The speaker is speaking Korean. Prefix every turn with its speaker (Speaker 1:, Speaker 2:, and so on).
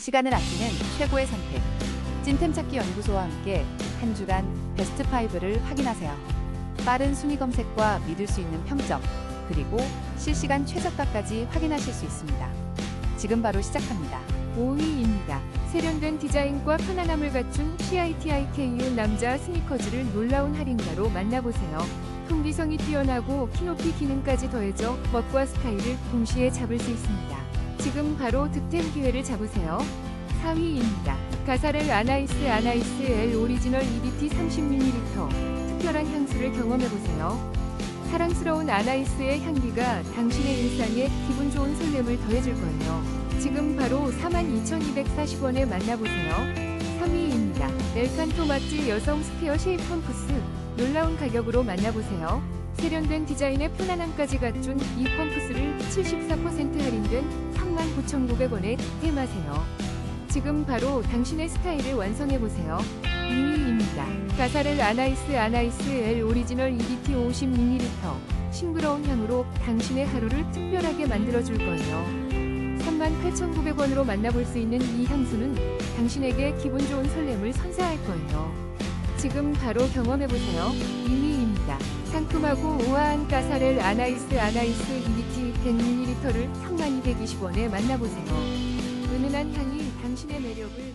Speaker 1: 시간을 아끼는 최고의 선택. 찐템 찾기 연구소와 함께 한 주간 베스트 5를 확인하세요. 빠른 순위 검색과 믿을 수 있는 평점, 그리고 실시간 최저가까지 확인하실 수 있습니다. 지금 바로 시작합니다.
Speaker 2: 5위입니다. 세련된 디자인과 편안함을 갖춘 CITIKU 남자 스니커즈를 놀라운 할인가로 만나보세요. 통기성이 뛰어나고 키높이 기능까지 더해져 멋과 스타일을 동시에 잡을 수 있습니다. 지금 바로 득템 기회를 잡으세요. 4위입니다. 가사렐 아나이스 아나이스 L 오리지널 EDT 30ml 특별한 향수를 경험해보세요. 사랑스러운 아나이스의 향기가 당신의 일상에 기분 좋은 설렘을 더해줄 거예요. 지금 바로 42,240원에 만나보세요. 3위입니다. 넬칸토 맛지 여성 스퀘어 쉐입 펌프스 놀라운 가격으로 만나보세요. 세련된 디자인의 편안함까지 갖춘 이 펌프스를 74% 할인된 39,900원에 득템하세요. 지금 바로 당신의 스타일을 완성해보세요. 2위입니다. 가사렐 아나이스 아나이스 L 오리지널 EDT 50ml 싱그러운 향으로 당신의 하루를 특별하게 만들어줄 거예요. 38,900원으로 만나볼 수 있는 이 향수는 당신에게 기분 좋은 설렘을 선사할 거예요. 지금 바로 경험해보세요. 2위입니다. 상큼하고 우아한 가사렐 아나이스 아나이스 EDT 100ml를 3220원에 만나보세요. 은은한 향이 당신의 매력을